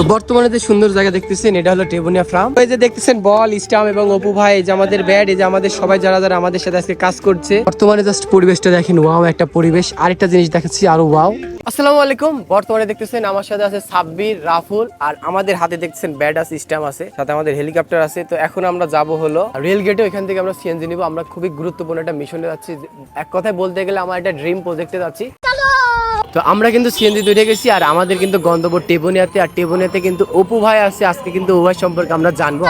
তো বর্তমানে যে সুন্দর জায়গা দেখতেছেন, এটা হলো টেবুনিয়া ফার্ম। এই যে দেখতেছেন বল স্টাম এবং অপু ভাই, এই যে আমাদের ব্যাট, এই যে আমাদের সবাই যারা যারা আমাদের সাথে আজকে কাজ করছে। বর্তমানে জাস্ট পরিবেশটা দেখেন, ওয়াও একটা পরিবেশ। আরেকটা জিনিস দেখাচ্ছি, আরও ওয়াও। আসসালামু আলাইকুম। বর্তমানে দেখতেছেন আমার সাথে আছে সাব্বির, রাফুল, আর আমাদের হাতে দেখতেছেন ব্যাডা সিস্টেম আছে, সাথে আমাদের হেলিকপ্টার আছে। তো এখন আমরা যাব হলো রেল গেটে এখান থেকে আমরা সিএনজি নিব। আমরা খুবই গুরুত্বপূর্ণ একটা মিশনে যাচ্ছি। এক কথায় বলতে গেলে আমার একটা ড্রিম প্রজেক্টে যাচ্ছি। তো আমরা কিন্তু সিএনজি উঠে গেছি আর আমাদের কিন্তু গন্তব্য টেবুনিয়াতে আর টেবুনিয়াতে কিন্তু অপু ভাই আছে আজকে কিন্তু উভয় সম্পর্কে আমরা জানব।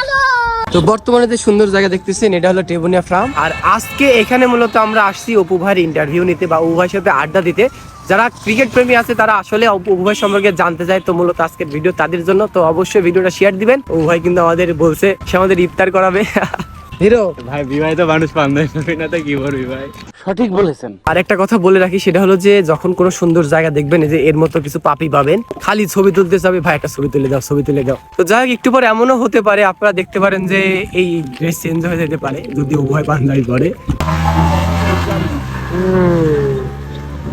তো বর্তমানে যে সুন্দর জায়গা দেখতেছেন এটা হলো টেবুনিয়া ফার্ম আর আজকে এখানে মূলত আমরা আসছি অপু ভাইয়ের ইন্টারভিউ নিতে বা অপু ভাইয়ের সাথে আড্ডা দিতে। যারা ক্রিকেট প্রেমী আছে তারা আসলে অপু ভাই সম্পর্কে জানতে চায় তো মূলত আজকের ভিডিও তাদের জন্য। তো অবশ্যই ভিডিওটা শেয়ার দিবেন। অপু ভাই কিন্তু আমাদের বলছে সে আমাদের ইফতার করাবে। হিরো! ভাই বিবাহিত মানুষ বান্ধব না তো কি করবি ভাই? সঠিক বলেছেন। আর একটা কথা বলে রাখি সেটা হলো যে যখন কোনো সুন্দর জায়গা দেখবেন যে এর মতো কিছু পাপি পাবেন খালি ছবি তুলতে যাবে ভাই একটা ছবি তুলে দাও ছবি তুলে দাও। তো যাই হোক একটু পরে এমনও হতে পারে আপনারা দেখতে পারেন যে এই ড্রেস চেঞ্জ হয়ে যেতে পারে যদি উভয় পাঞ্জাবি পরে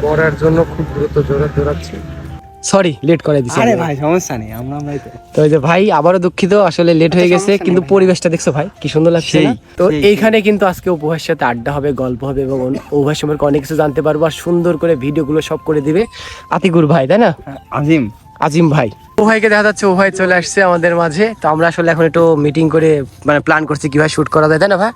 পড়ার জন্য খুব দ্রুত জোরা জোরাচ্ছে সরি লেট করে দিছি আরে ভাই সমস্যা নেই আমরা আমরাই তো তো এই যে ভাই আবারও দুঃখিত আসলে লেট হয়ে গেছে কিন্তু পরিবেশটা দেখছ ভাই কি সুন্দর লাগছে তো এইখানে কিন্তু আজকে উপহার সাথে আড্ডা হবে গল্প হবে এবং উপহার সম্পর্কে অনেক কিছু জানতে পারব আর সুন্দর করে ভিডিওগুলো সব করে দিবে আতিকুর ভাই তাই না? আজিম। আজিম ভাই। ও ভাইকে দেখা যাচ্ছে ও ভাই চলে আসছে আমাদের মাঝে। তো আমরা আসলে এখন একটু মিটিং করে মানে প্ল্যান করছি কীভাবে শুট করা যায় তাই না ভাই?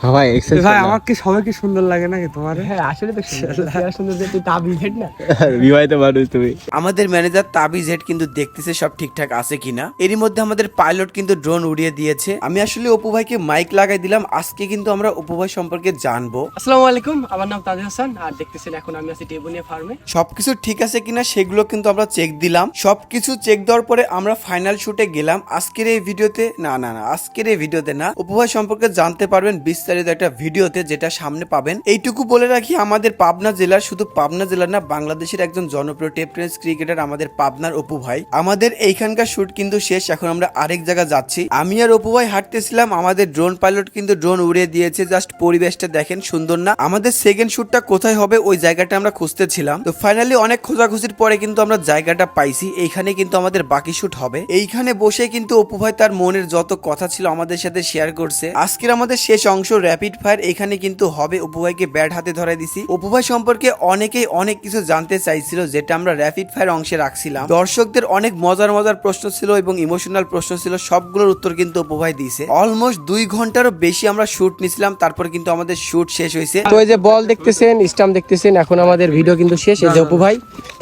হ্যাঁ ভাই ভাই আমার কি সবাইকে সুন্দর লাগে নাকি তোমার? হ্যাঁ আসলে তো সুন্দর সুন্দর যে তুই তাবি হেড না? বিবাহিত মানুষ তুমি। আমাদের ম্যানেজার তাবিজ হেড কিন্তু দেখতেছে সব ঠিকঠাক আছে কিনা। এরই মধ্যে আমাদের পাইলট কিন্তু ড্রোন উড়িয়ে দিয়েছে। আমি আসলে অপু ভাইকে মাইক লাগাই দিলাম। আজকে কিন্তু আমরা অপু ভাই সম্পর্কে জানব। আসসালামু আলাইকুম আমার নাম তাজ হাসান। আর দেখতেছেন এখন আমি আছি টেবুনিয়া ফার্মে সবকিছু ঠিক আছে কিনা সেগুলো কিন্তু আমরা চেক দিলাম। সবকিছু চেক দেওয়ার পরে আমরা ফাইনাল শুটে গেলাম। আজকের এই ভিডিওতে, না না না, আজকের এই ভিডিওতে না উপভয় সম্পর্কে জানতে পারবেন বিস্তারিত একটা ভিডিওতে যেটা সামনে পাবেন। এইটুকু বলে রাখি, আমাদের পাবনা জেলার, শুধু পাবনা জেলার না, বাংলাদেশের একজন জনপ্রিয় টেপটেনিস ক্রিকেটার আমাদের পাবনার অপু ভাই। আমাদের এইখানকার শুট কিন্তু শেষ, এখন আমরা আরেক জায়গা যাচ্ছি। আমি আর অপু ভাই হাঁটতেছিলাম, আমাদের ড্রোন পাইলট কিন্তু ড্রোন উড়িয়ে দিয়েছে জাস্ট পরিবেশটা দেখেন, সুন্দর না। আমাদের সেকেন্ড শুটটা কোথায় হবে, ওই জায়গাটা আমরা খুঁজতেছিলাম। তো ফাইনালি অনেক খোঁজাখুঁজির পরে কিন্তু আমরা জায়গাটা পাইছি, এইখানে কিন্তু আমাদের বাকি শুট হবে। এইখানে বসে কিন্তু অপু ভাই তার মনের যত কথা ছিল আমাদের সাথে শেয়ার করছে। আজকের আমাদের শেষ অংশ র্যাপিড ফায়ার এখানে কিন্তু হবে। অপু ভাইকে ব্যাট হাতে ধরাই দিছি। অপু ভাই সম্পর্কে অনেকেই অনেক কিছু জানতে চাইছিল যেটা আমরা র্যাপিড ফায়ার অংশে রাখছিলাম। দর্শকদের অনেক মজার মজার প্রশ্ন ছিল এবং ইমোশনাল প্রশ্ন ছিল, সবগুলোর উত্তর কিন্তু অপু ভাই দিয়েছে। অলমোস্ট দুই ঘন্টারও বেশি আমরা শুট নিছিলাম, তারপর কিন্তু আমাদের শুট শেষ হয়েছে। তো এই যে বল দেখতেছেন স্টাম্প দেখতেছেন, এখন আমাদের ভিডিও কিন্তু শেষ। এই যে অপু ভাই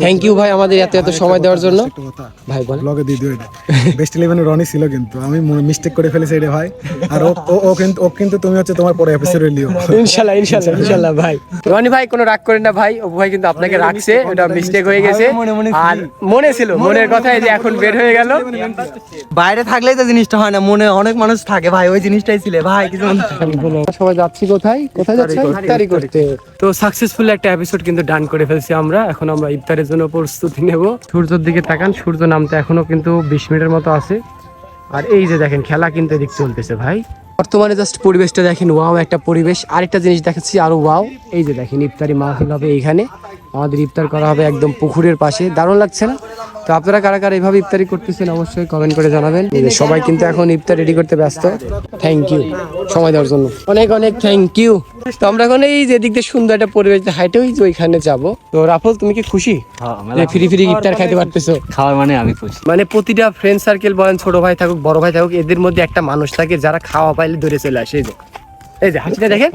থ্যাংক ইউ ভাই আমাদের এত এত সময় দেওয়ার জন্য। ভাই বল ব্লগে দিয়ে দিও এটা। বেস্ট ইলেভেনে রনি ছিল কিন্তু। আমি মিস্টেক করে ফেলেছি এটা ভাই। আর ও ও- কিন্তু ও কিন্তু তুমি হচ্ছে তোমার পরে এপিসোডে লিও। ইনশাল্লাহ ইনশাল্লাহ ইনশাল্লাহ ভাই। রনি ভাই কোনো রাগ করেন না ভাই। অপু ভাই কিন্তু আপনাকে রাখছে। এটা মিস্টেক হয়ে গেছে। আর মনে ছিল মনের কথা যে এখন বের হয়ে গেল। বাইরে থাকলেই তো জিনিসটা হয় না। মনে অনেক মানুষ থাকে ভাই। ওই জিনিসটাই ছিল। ভাই কিছু সবাই যাচ্ছি কোথায়? কোথায় যাচ্ছি ইফতারি করতে। তো সাকসেসফুল একটা এপিসোড কিন্তু ডান করে ফেলছি আমরা। এখন আমরা ইফতারের জন্য প্রস্তুতি নেব। সূর্যের দিকে তাকান, সূর্য নামতে এখনও কিন্তু বিশ মিনিটের মতো আছে। আর এই যে দেখেন, খেলা কিন্তু এদিক চলতেছে ভাই। বর্তমানে জাস্ট পরিবেশটা দেখেন ওয়াও একটা পরিবেশ। আরেকটা জিনিস দেখাচ্ছি, আরও ওয়াও এই যে দেখেন, ইফতারি মাহফিল হবে এইখানে। আমাদের ইফতার করা হবে একদম পুকুরের পাশে। দারুণ লাগছে না? তো আপনারা কারা কারা এইভাবে ইফতারি করতেছেন অবশ্যই কমেন্ট করে জানাবেন। সবাই কিন্তু এখন ইফতার রেডি করতে ব্যস্ত। থ্যাংক ইউ সময় দেওয়ার জন্য। অনেক অনেক থ্যাংক ইউ তো আমরা এখন এই যে দিক দিয়ে সুন্দর একটা পরিবেশ হাইটে ওই যে ওইখানে যাব। তো রাফল তুমি কি খুশি? যে ফ্রি ফ্রি ইফতার খাইতে পারতেছো? খাওয়ার মানে আমি খুশি। মানে প্রতিটা ফ্রেন্ড সার্কেল বলেন ছোট ভাই থাকুক বড় ভাই থাকুক এদের মধ্যে একটা মানুষ থাকে যারা খাওয়া পাইলে ধরে চলে আসে এই যে। এই যে হাসিটা দেখেন।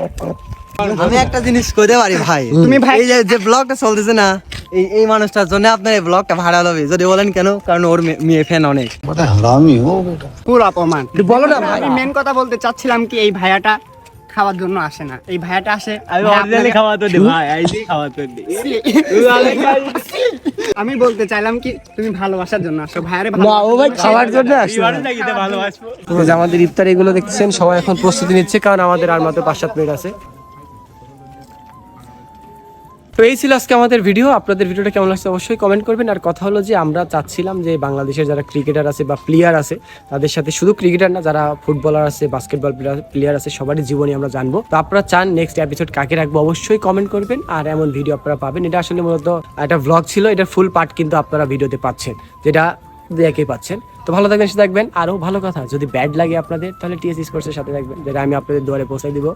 আমি একটা জিনিস কইতে পারি ভাই। তুমি ভাই এই যে ব্লগটা চলতেছে না এই এই মানুষটার জন্য আপনার এই ব্লগটা ভাইরাল হবে। যদি বলেন কেন? কারণ ওর মেয়ে ফ্যান অনেক। পুরো অপমান। বলো না ভাই। আমি মেন কথা বলতে চাচ্ছিলাম কি এই ভাইয়াটা খাওয়ার জন্য আসে না। এই ভাইয়াটা আসে আমি অরিজিনালি আপনাকে- খাওয়া তো দি ভাই খাওয়া তো আমি বলতে চাইলাম কি তুমি ভালোবাসার জন্য আসো ভাইয়ারে না ও ভাই খাওয়ার জন্য আসো। ভালোবাসবো। তো আমাদের ইফতার এগুলো দেখছেন সবাই এখন প্রস্তুতি নিচ্ছে কারণ আমাদের আর মাত্র পাঁচ সাত মিনিট আছে। তো এই ছিল আজকে আমাদের ভিডিও আপনাদের ভিডিওটা কেমন লাগছে অবশ্যই কমেন্ট করবেন। আর কথা হলো যে, আমরা চাচ্ছিলাম যে, বাংলাদেশের যারা ক্রিকেটার আছে বা প্লেয়ার আছে, তাদের সাথে শুধু ক্রিকেটার না, যারা ফুটবলার আছে বাস্কেটবল প্লেয়ার আছে, সবারই জীবনী আমরা জানব। তো আপনারা চান নেক্সট এপিসোড কাকে রাখব, অবশ্যই কমেন্ট করবেন। আর এমন ভিডিও আপনারা পাবেন। এটা আসলে মূলত একটা ভ্লগ ছিল এটা ফুল পার্ট কিন্তু আপনারা ভিডিওতে পাচ্ছেন। যেটা দেখেই পাচ্ছেন। তো ভালো থাকবেন সে থাকবেন। আরও ভালো কথা। যদি ব্যাড লাগে আপনাদের, তাহলে টিএস স্পোর্টসের সাথে থাকবেন। যেটা আমি আপনাদের দুয়ারে পৌঁছে দিব।